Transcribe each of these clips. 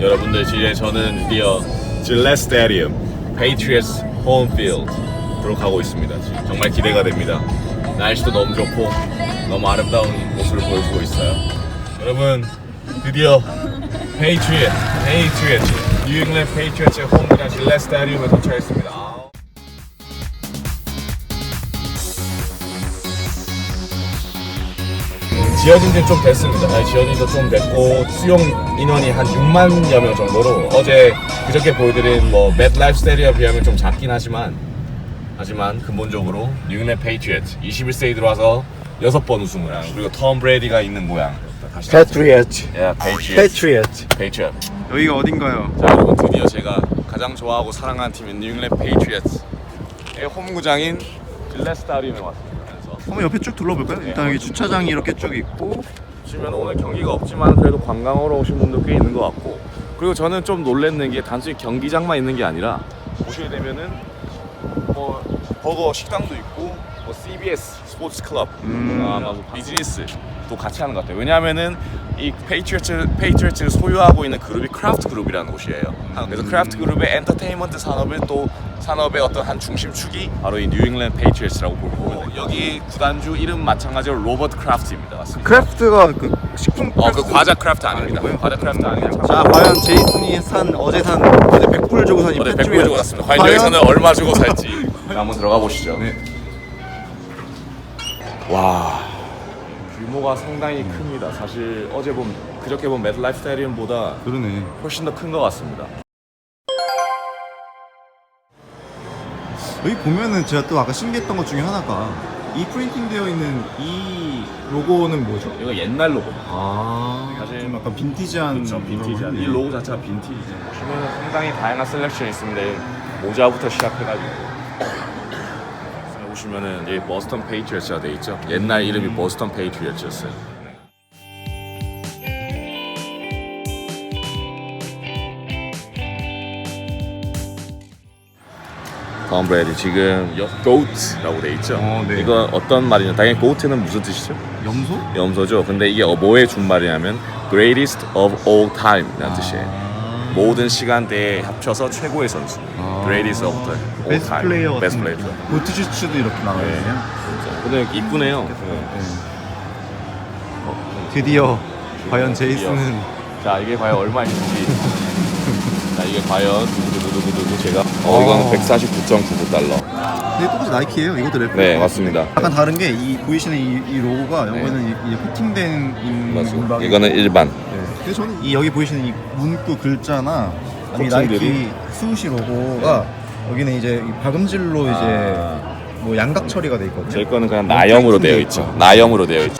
여러분들 이제 저는 드디어 질렛 스타디움 페이트리어스 홈필드 들어가고 있습니다. 지금 정말 기대가 됩니다. 날씨도 너무 좋고 너무 아름다운 모습을 보여주고 있어요. 여러분 드디어 페이트리어 페이트리어 뉴잉글랜드 페이트리어스의 홈이나 질렛 스타디움에 도착했습니다. 지어진 지는 좀 됐습니다. 아니, 지어진 지도 좀 됐고 수용 인원이 한 6만여 명 정도로 어제 그저께 보여드린 뭐 맷라이프 스테리에 비하면 좀 작긴 하지만 하지만 근본적으로 뉴잉랜드 페이트리어트 21세기 들어와서 여섯 번 우승을 한 그리고 톰 브레디가 있는 모양. 페이트리어트 패트리어트 페이트리어트 여기가 어딘가요? 자 여러분 드디어 제가 가장 좋아하고 사랑하는 팀인 뉴잉랜드 페이트리어트의 홈구장인 질레 스타디움에 왔습니다. 한번 옆에 쭉 둘러볼까요? 일단 여기 주차장이 이렇게 쭉 있고. 보시면 오늘 경기가 없지만 그래도 관광하러 오신 분도 꽤 있는 것 같고. 그리고 저는 좀 놀랬는 게 단순히 경기장만 있는 게 아니라 보시게 되면은 뭐 버거 식당도 있고 뭐 CBS 스포츠 클럽 음. 아, 뭐 비즈니스도 같이 하는 것 같아요. 왜냐하면은 이 페이트리어트를 소유하고 있는 그룹이 크라프트 그룹이라는 곳이에요. 그래서 크라프트 그룹의 엔터테인먼트 산업을 또 산업의 어떤 한 중심축이 바로 이 뉴잉랜드 페이트리어트라고 보고 여기 구단주 이름 마찬가지로 로버트 크라프트입니다 맞습니다 크래프트가 그 식품 어, 그 과자 크래프트 아닙니다. 과자 크래프트 아니에요. 자 과연 제이슨이 산 어제 산 어제 100불 주고 산 이 어제 패트리어트 100불 주고 샀습니다. 과연 여기서는 얼마 주고 살지. 한번 들어가 보시죠. 네. 와. 규모가 상당히 큽니다. 사실 어제 본 그저께 본 매드 라이프 스타디움보다 그러네 훨씬 더 큰 것 같습니다. 여기 보면은 제가 또 아까 신기했던 것 중에 하나가 이 프린팅 되어 있는 이 로고는 뭐죠? 이거 옛날 로고. 아 사실 좀 약간 빈티지한 그렇죠. 빈티지한. 이 로고 자체가 빈티지죠. 보시면 상당히 다양한 셀렉션이 있습니다. 모자부터 시작해가지고. 보시면은 여기 버스턴 페이트리어츠가 돼 있죠. 옛날 이름이 버스턴 페이트리어츠였어요. 톰 브레디 지금 goat라고 돼 있죠. 어, 네. 이거 어떤 말이냐? 당연히 goat는 무슨 뜻이죠? 염소? 염소죠. 근데 이게 어, 뭐의 준말이냐면 greatest of all time라는 뜻이에요. 아. 모든 시간대에 합쳐서 최고의 선수. 아. greatest of all time. 베스트 플레이어 같은 베스트 느낌. 플레이어. 보트슈츠도 이렇게 나와있네요 근데 이쁘네요. 어, 드디어 과연 제이슨은 자 이게 과연 얼마인지. 자 이게 과연 두구두구두구두구 제가 어 이거는 149.99달러. 근데 똑같이 나이키예요 이것도 래퍼 네 맞습니다. 약간 다른 게 이 보이시는 이, 이 로고가 여기는 이- 이제 코팅된 이 맞습니다. 이거는 일반. 네. 그래서 저는 이 여기 보이시는 이 문구 글자나 아니 코팅들이? 나이키 스우시 로고가 여기는 이제 이 박음질로 이제 아. 뭐 양각 처리가 돼 있거든요. 제 거는 그냥 나염으로 되어 있죠. 나염으로 되어 있죠.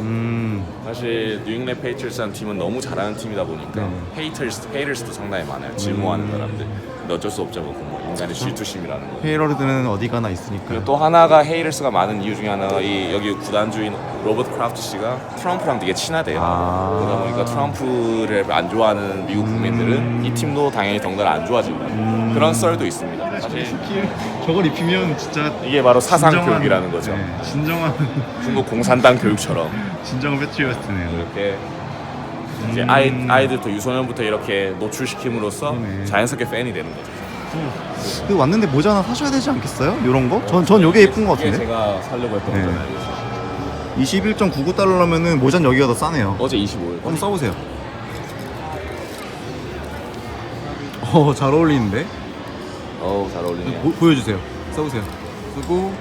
음. 사실 뉴잉랜드 페이트리스라는 팀은 너무 잘하는 팀이다 보니까 네. 헤이터스, 헤이터스도 상당히 많아요. 질모하는 사람들. 근데 어쩔 수 없죠. 그건 뭐 인간의 질투심이라는 거. 헤이러드는 어디 가나 있으니까. 그리고 또 하나가 헤이터스가 많은 이유 중에 하나가 이 여기 구단주인 로버트 크라프트 씨가 트럼프랑 되게 친하대요. 아. 그러다 보니까 트럼프를 안 좋아하는 미국 국민들은 이 팀도 당연히 덩달아 안 좋아진다. 그런 썰도 있습니다. 저걸 입히면 진짜 이게 바로 사상 진정한- 교육이라는 거죠. 네, 진정한 중국 공산당 교육처럼 진정한 패트리어트네요. 이렇게 이제 아이 아이들부터 유소년부터 이렇게 노출시킴으로써 그러네. 자연스럽게 팬이 되는 거죠. 그 왔는데 모자 하나 사셔야 되지 않겠어요? 이런 거? 전, 전 이게 예쁜 것 이게 같은데. 제가 살려고 했던 네. 거잖아요. 21.99달러라면은 모자는 여기가 더 싸네요. 어제 25일. 한번 써보세요. 어, 잘 어울리는데? 어우 잘 어울리네요. 보, 보여주세요. 써보세요. 쓰고,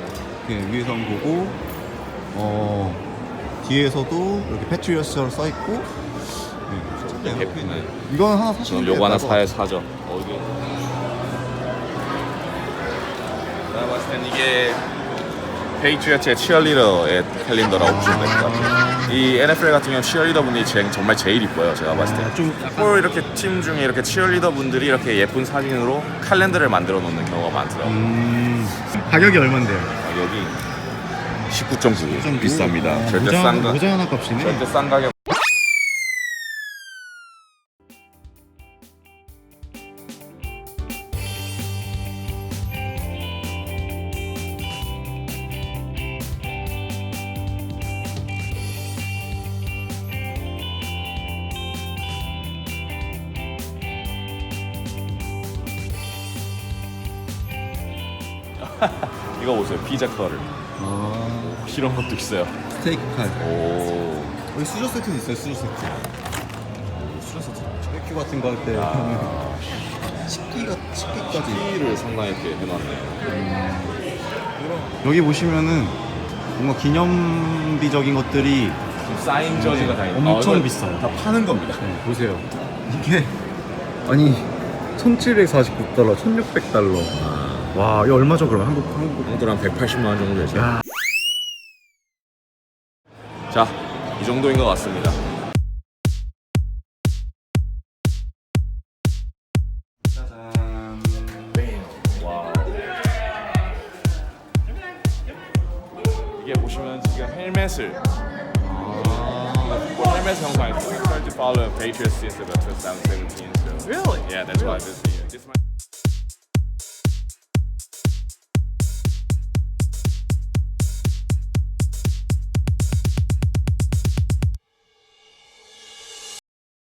이렇게 위에서 한번 보고, 어, 뒤에서도 이렇게 패트리어스로 써있고, 네, 좋네요. 예쁘네. 이거는 하나 사시면 저는 요거 하나. 사야 사죠. 어 이게. 내가 봤을 땐 이게 페이트리어츠의 치어리더의 캘린더라고 보시면 될 것 같아요. 이 NFL 같은 경우 치어리더 분들이 제- 정말 제일 이뻐요. 제가 봤을 때. 좀볼 이렇게 팀 중에 이렇게 치어리더 분들이 이렇게 예쁜 사진으로 칼렌더를 만들어 놓는 경우가 많더라고요. 음, 가격이 얼만데요? 가격이 19.9 비쌉니다. 어, 절대 모자, 싼 가, 모자 하나 값이네. 절대 싼 가격. 이거 보세요. 피자 커를. 아 이런 것도 있어요. 스테이크 칼. 오. 여기 수저 세트도 있어요. 수저 세트. 수저 세트. 바베큐 같은 거 할때 아, 식기가 식기까지. 키를 상당히 이렇게 해놨네요. 여기 보시면은 뭔가 기념비적인 것들이 좀 사인 저지가 다 있는. 엄청 아, 이거 비싸요. 다 파는 겁니다. 네, 보세요. 이게 아니 1,749달러, 1,600달러. 와, 이거 얼마죠 그러면 한국 한국? 한국돈 한 180만 원 정도 되죠. 야, 자, 이 정도인 것 같습니다. 짜잔. 와우. 이게 보시면 지금 헬멧을 뭐 헬멧 Try to follow Patriots since about 2017. So really? Yeah, that's why this. This might.